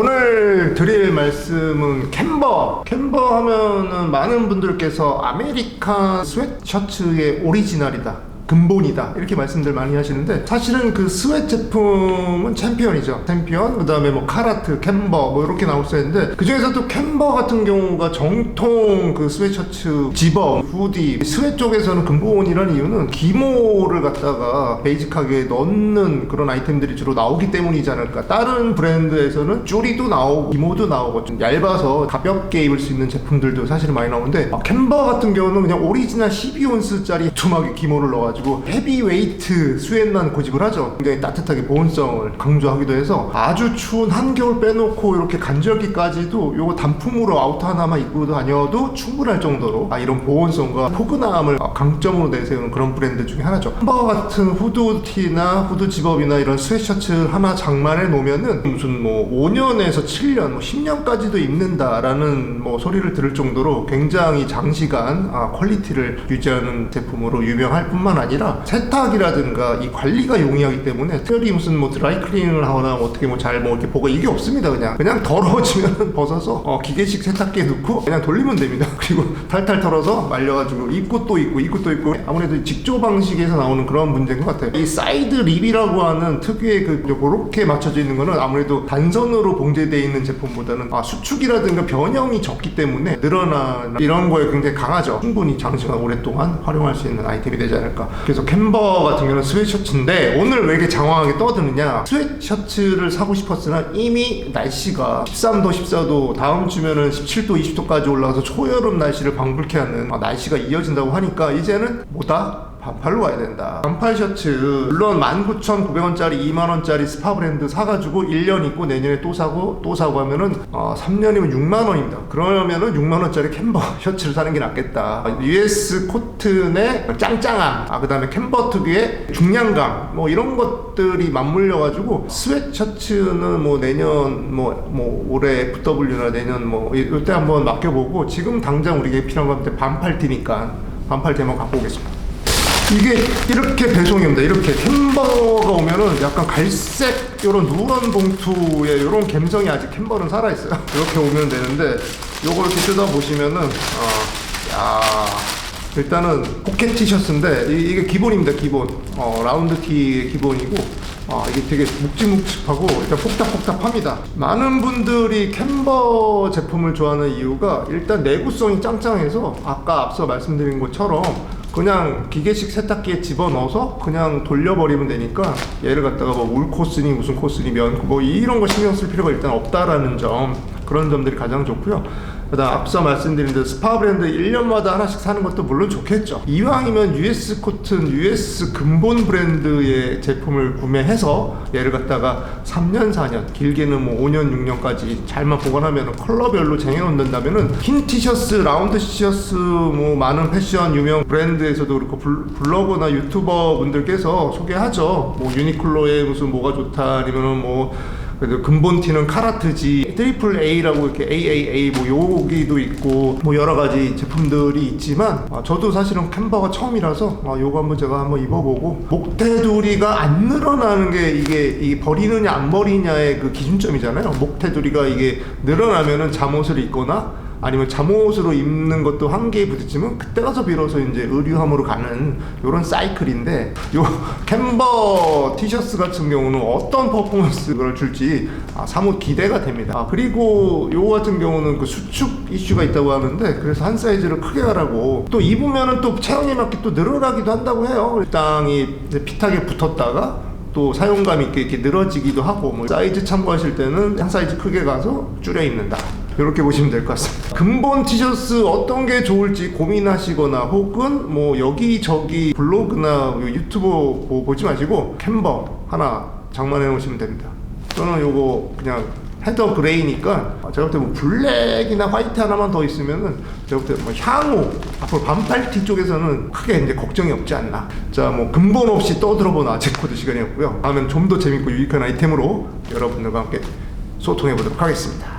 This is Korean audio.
오늘 드릴 말씀은 캔버. 캔버 하면은 많은 분들께서 아메리칸 스웨트셔츠의 오리지널이다. 근본이다. 이렇게 말씀들 많이 하시는데 사실은 그 스웨트 제품은 챔피언이죠. 챔피언 그 다음에 뭐 카라트 캔버 뭐 이렇게 나올 수 있는데 그 중에서도 캔버 같은 경우가 정통 그 스웨트셔츠 집업 후디 스웨트 쪽에서는 근본이라는 이유는 기모를 갖다가 베이직하게 넣는 그런 아이템들이 주로 나오기 때문이지 않을까. 다른 브랜드에서는 줄이도 나오고 기모도 나오고 좀 얇아서 가볍게 입을 수 있는 제품들도 사실 많이 나오는데 아, 캔버 같은 경우는 그냥 오리지널 12온스짜리 두막에 기모를 넣어가지고 헤비웨이트 수엔만 고집을 하죠. 굉장히 따뜻하게 보온성을 강조하기도 해서 아주 추운 한겨울 빼놓고 이렇게 간절기까지도 요거 단품으로 아우터 하나만 입고 다녀도 충분할 정도로 아, 이런 보온성과 포근함을 강점으로 내세우는 그런 브랜드 중에 하나죠. 캔버 같은 후드티나 후드 집업이나 이런 스웨셔츠 하나 장만해 놓으면은 무슨 뭐 5년에서 7년, 뭐 10년까지도 입는다라는 뭐 소리를 들을 정도로 굉장히 장시간 아, 퀄리티를 유지하는 제품으로 유명할 뿐만 아니라 세탁이라든가 이 관리가 용이하기 때문에 특별히 무슨 뭐 드라이클리닝을 하거나 뭐 어떻게 뭐 잘 뭐 이렇게 보고 이게 없습니다 그냥. 그냥 더러워지면 벗어서 어, 기계식 세탁기에 넣고 그냥 돌리면 됩니다. 그리고 탈탈 털어서 말려가지고 입고 또 입고 입고 또 입고 아무래도 직조 방식에서 나오는 그런 문제인 것 같아요. 이 사이드 립이라고 하는 특유의 그 요렇게 맞춰져 있는 거는 아무래도 단선으로 봉제되어 있는 제품보다는 아, 수축이라든가 변형이 적기 때문에 늘어나 이런 거에 굉장히 강하죠. 충분히 장시간 오랫동안 활용할 수 있는 아이템이 되지 않을까 그래서 캔버 같은 경우는 스웨트셔츠인데 오늘 왜 이렇게 장황하게 떠드느냐 스웨트셔츠를 사고 싶었으나 이미 날씨가 13도 14도 다음 주면은 17도 20도까지 올라가서 초여름 날씨를 방불케 하는 아, 날씨가 이어진다고 하니까 이제는 뭐다? 반팔로 가야 된다. 반팔 셔츠 물론 19,900원짜리 2만원짜리 스파 브랜드 사가지고 1년 입고 내년에 또 사고 또 사고 하면은 어, 3년이면 6만원입니다. 그러면은 6만원짜리 캔버 셔츠를 사는 게 낫겠다. US 코튼의 짱짱함 아, 그 다음에 캔버 특유의 중량감 뭐 이런 것들이 맞물려가지고 스웨트 셔츠는 뭐 내년 뭐, 뭐 올해 FW나 내년 뭐 이- 이때 한번 맡겨보고 지금 당장 우리에게 필요한 건데 반팔 티니까 반팔티 한번 갖고 오겠습니다. 이게 이렇게 배송이 옵니다. 이렇게 캔버가 오면은 약간 갈색 이런 누런 봉투에 이런 감성이 아직 캔버는 살아 있어요. 이렇게 오면 되는데 요거 이렇게 뜯어 보시면은 어, 야 일단은 포켓 티셔츠인데 이- 이게 기본입니다. 기본 어, 라운드 티의 기본이고 아, 이게 되게 묵직묵직하고 일단 폭닥폭닥합니다. 많은 분들이 캔버 제품을 좋아하는 이유가 일단 내구성이 짱짱해서 아까 앞서 말씀드린 것처럼 그냥 기계식 세탁기에 집어넣어서 그냥 돌려버리면 되니까 얘를 갖다가 뭐 울 코스니 무슨 코스니 면 뭐 이런 거 신경 쓸 필요가 일단 없다라는 점 그런 점들이 가장 좋고요. 그다음 앞서 말씀드린 대로 스파 브랜드 1년마다 하나씩 사는 것도 물론 좋겠죠. 이왕이면 US 코튼, US 근본 브랜드의 제품을 구매해서 얘를 갖다가 3년, 4년, 길게는 뭐 5년, 6년까지 잘만 보관하면 컬러별로 쟁여놓는다면은 흰 티셔츠, 라운드 티셔츠, 뭐 많은 패션 유명 브랜드에서도 그렇고 블- 블로거나 유튜버 분들께서 소개하죠. 뭐 유니클로의 무슨 뭐가 좋다 아니면은 뭐 그래도 근본 티는 카라트지 트리플 A라고 이렇게 AAA 뭐 여기도 있고 뭐 여러 가지 제품들이 있지만 아, 저도 사실은 캔버가 처음이라서 아, 요거 한번 제가 한번 입어보고 목테두리가 안 늘어나는 게 이게 이 버리느냐 안 버리냐의 그 기준점이잖아요. 목테두리가 이게 늘어나면은 잠옷을 입거나 아니면 잠옷으로 입는 것도 한계에 부딪히면 그때 가서 비로소 이제 의류함으로 가는 이런 사이클인데 요 캔버 티셔츠 같은 경우는 어떤 퍼포먼스를 줄지 아, 사뭇 기대가 됩니다. 아, 그리고 요 같은 경우는 그 수축 이슈가 있다고 하는데 그래서 한 사이즈를 크게 하라고 또 입으면은 또 체형에 맞게 또 늘어나기도 한다고 해요. 땅이 핏하게 붙었다가 또 사용감 있게 이렇게 늘어지기도 하고 뭐 사이즈 참고하실 때는 한 사이즈 크게 가서 줄여 입는다. 이렇게 보시면 될 것 같습니다. 근본 티셔츠 어떤 게 좋을지 고민하시거나 혹은 뭐 여기저기 블로그나 유튜브 뭐 보지 마시고 캔버 하나 장만해 놓으시면 됩니다. 저는 요거 그냥 헤더 그레이니까 제가 볼 때 뭐 블랙이나 화이트 하나만 더 있으면은 제가 볼 때 뭐 향후 앞으로 반팔티 쪽에서는 크게 이제 걱정이 없지 않나. 자 뭐 근본 없이 떠들어본 아재 코드 시간이었고요. 다음엔 좀 더 재밌고 유익한 아이템으로 여러분들과 함께 소통해 보도록 하겠습니다.